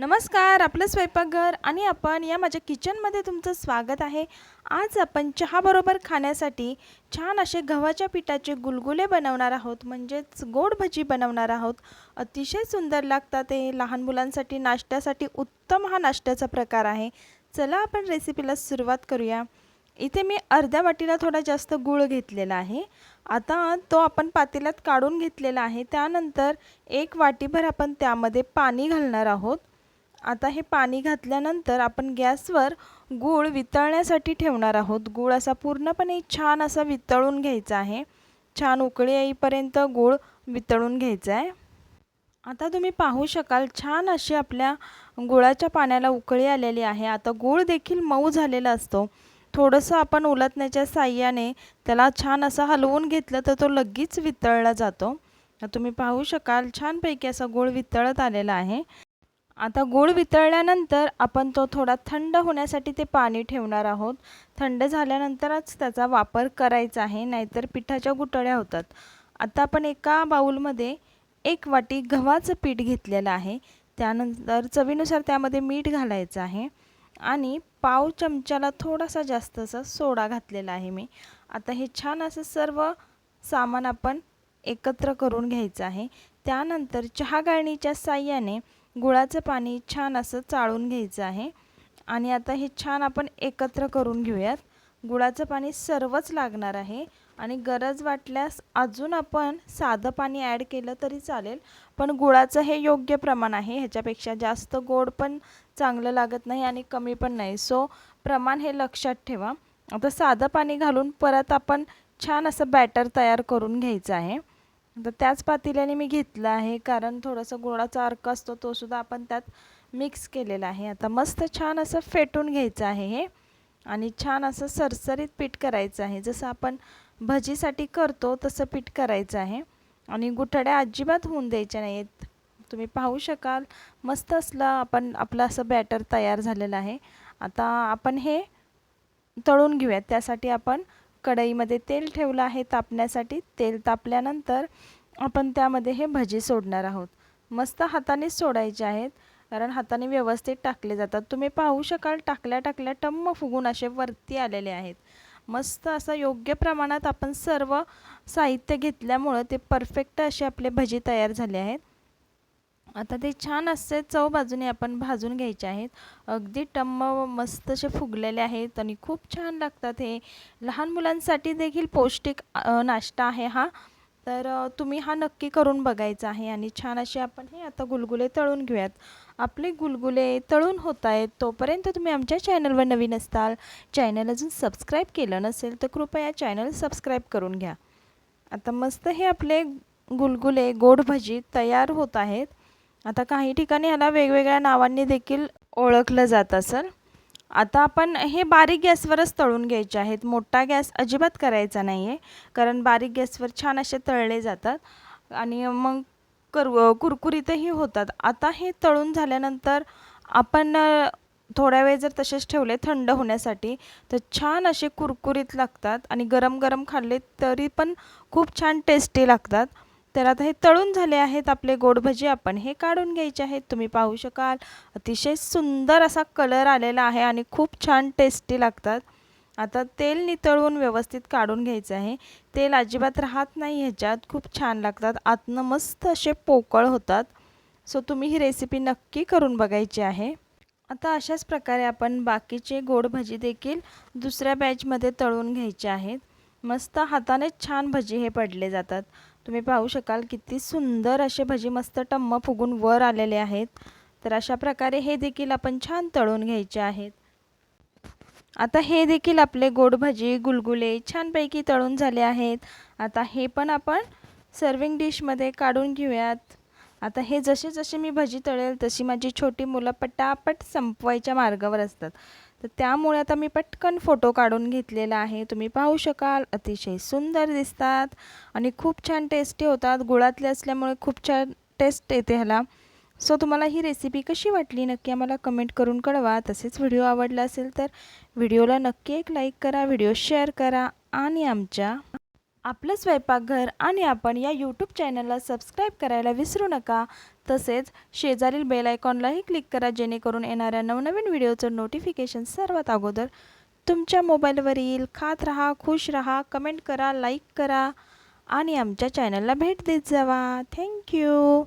नमस्कार आपलं स्वयंपाकघर आणि आपण या माझ्या किचनमध्ये तुमचं स्वागत आहे. आज आपण चहाबरोबर खाण्यासाठी छान असे गव्हाच्या पिठाचे गुलगुले बनवणार आहोत. म्हणजेच गोड भजी बनवणार आहोत. अतिशय सुंदर लागतात ते. लहान मुलांसाठी नाश्त्यासाठी उत्तम हा नाश्त्याचा प्रकार आहे. चला आपण रेसिपीला सुरुवात करूया. इथे मी अर्ध्या वाटीला थोडा जास्त गूळ घेतलेला आहे. आता तो आपण पातेल्यात काढून घेतलेला आहे. त्यानंतर एक वाटीभर आपण त्यामध्ये पाणी घालणार आहोत. आता हे पाणी घातल्यानंतर आपण गॅसवर गूळ वितळण्यासाठी ठेवणार आहोत. गूळ असा पूर्णपणे छान असा वितळून घ्यायचा आहे. छान उकळी येईपर्यंत गूळ वितळून घ्यायचा आहे. आता तुम्ही पाहू शकाल छान अशी आपल्या गुळाच्या पाण्याला उकळी आलेली आहे. आता गूळ देखील मऊ झालेला असतो. थोडंसं आपण उलटण्याच्या साह्याने त्याला छान असं हलवून घेतलं तर तो लगेच वितळला जातो. तुम्ही पाहू शकाल छानपैकी असा गूळ वितळत आलेला आहे. आता गूळ वितळल्यानंतर आपण तो थोडा थंड होण्यासाठी ते पाणी ठेवणार आहोत. थंड झाल्यानंतरच त्याचा वापर करायचा आहे नाहीतर पिठाच्या गुटळ्या होतात. आता आपण एका बाऊलमध्ये एक वाटी गव्हाचं पीठ घेतलेलं आहे. त्यानंतर चवीनुसार त्यामध्ये मीठ घालायचं आहे. आणि पाव चमच्याला थोडासा जास्त असा सोडा घातलेला आहे मी. आता हे छान असं सर्व सामान आपण एकत्र करून घ्यायचं आहे. त्यानंतर चहा गाळणीच्या साह्याने गुळाचं पाणी छान असं चाळून घ्यायचं आहे. आणि आता हे छान आपण एकत्र करून घेऊयात. गुळाचं पाणी सर्वच लागणार आहे. आणि गरज वाटल्यास अजून आपण साधं पाणी ॲड केलं तरी चालेल. पण गुळाचं हे योग्य प्रमाण आहे. ह्याच्यापेक्षा जास्त गोड पण चांगलं लागत नाही आणि कमी पण नाही. सो प्रमाण हे लक्षात ठेवा. आता साधं पाणी घालून परत आपण छान असं बॅटर तयार करून घ्यायचं आहे. तर त्याच पातेल्याने मी घेतलं आहे. कारण थोडंसं गोडाचा अर्क असतो तो सुद्धा आपण त्यात मिक्स केलेला आहे. आता मस्त छान असं फेटून घ्यायचं आहे हे. आणि छान असं सरसरीत पीठ करायचं आहे. जसं आपण भजीसाठी करतो तसं पीठ करायचं आहे. आणि गुठड्या अजिबात होऊन द्यायच्या नाहीत. तुम्ही पाहू शकाल. मस्त असलं आपण आपलं असं बॅटर तयार झालेलं आहे. आता आपण हे तळून घेऊयात. त्यासाठी आपण कढईमध्ये तेल ठेवलं आहे तापण्यासाठी. तेल तापल्यानंतर आपण त्यामध्ये हे भजी सोडणार आहोत. मस्त हातानेच सोडायचे आहेत कारण हाताने व्यवस्थित टाकले जातात. तुम्ही पाहू शकाल टाकल्या टाकल्या टम्म फुगून असे वरती आलेले आहेत. मस्त असं योग्य प्रमाणात आपण सर्व साहित्य घेतल्यामुळं ते परफेक्ट असे आपले भजी तयार झाले आहेत. आता ते छान असे चव बाजूने आपण भाजून घ्यायचे आहेत. अगदी टम्म मस्त असे फुगलेले आहेत आणि खूप छान लागतात हे. लहान मुलांसाठी देखील पौष्टिक नाश्ता आहे हा. तर तुम्ही हा नक्की करून बघायचा आहे आणि छान असे आपण हे आता गुलगुले तळून घेऊयात. आपले गुलगुले तळून होत आहेत. तोपर्यंत तुम्ही आमच्या चॅनलवर नवीन असताल चॅनल अजून सबस्क्राईब केलं नसेल तर कृपया चॅनल सबस्क्राईब करून घ्या. आता मस्त हे आपले गुलगुले गोड भजी तयार होत आहेत. आता काही ठिकाणी ह्याला वेगवेगळ्या नावांनी देखील ओळखलं जात असेल. आता आपण हे बारीक गॅसवरच तळून घ्यायचे आहेत. मोठा गॅस अजिबात करायचा नाही आहे कारण बारीक गॅसवर छान असे तळले जातात आणि मग कर कुरकुरीतही होतात. आता हे तळून झाल्यानंतर आपण थोड्या वेळ जर तसेच ठेवले थंड होण्यासाठी तर छान असे कुरकुरीत लागतात आणि गरम गरम खाल्ले तरी पण खूप छान टेस्टी लागतात. तर आता हे तळून झाले आहेत आपले गोड भजी. आपण हे काढून घ्यायचे आहेत. तुम्ही पाहू शकाल. अतिशय सुंदर असा कलर आलेला आहे आणि खूप छान टेस्टी लागतात. आता तेल नितळून व्यवस्थित काढून घ्यायचं आहे. तेल अजिबात राहत नाही ह्याच्यात. खूप छान लागतात. आतनं मस्त असे पोकळ होतात. सो तुम्ही ही रेसिपी नक्की करून बघायची आहे. आता अशाच प्रकारे आपण बाकीचे गोड भजी देखील दुसऱ्या बॅचमध्ये तळून घ्यायचे आहेत. मस्त हातानेच छान भजी हे पडले जातात. तुम्ही पाहू शकाल किती सुंदर असे भजी मस्त टम्म फुगून वर आलेले आहेत. तर अशा प्रकारे हे देखील आपण छान तळून घ्यायचे आहेत. आता हे देखील आपले गोड भजी गुलगुले छानपैकी तळून झाले आहेत. आता हे पण आपण सर्विंग डिशमध्ये काढून घेऊयात. आता हे जसे जसे मी भजी तळेल तशी माझी छोटी मुलं पटापट संपवायच्या मार्गावर असतात. तर त्यामुळे आता मी पटकन फोटो काढून घेतलेला आहे. तुम्ही पाहू शकाल अतिशय सुंदर दिसतात आणि खूप छान टेस्टी होतात. गुळातले असल्यामुळे खूप छान टेस्ट येते ह्याला. सो तुम्हाला ही रेसिपी कशी वाटली नक्की आम्हाला कमेंट करून कळवा. तसेच व्हिडिओ आवडला असेल तर व्हिडिओला नक्की एक लाईक करा व्हिडिओ शेअर करा आणि आमच्या आपलं स्वयंपाकघर आणि आपण या यूट्यूब चॅनलला सबस्क्राईब करायला विसरू नका. तसेच शेजारील बेल आयकॉनलाही क्लिक करा जेणेकरून येणाऱ्या नवनवीन व्हिडिओचं नोटिफिकेशन सर्वात अगोदर तुमच्या मोबाईलवर येईल खात राहा खुश राहा कमेंट करा लाईक करा आणि आमच्या चॅनलला भेट देत जावा. थँक्यू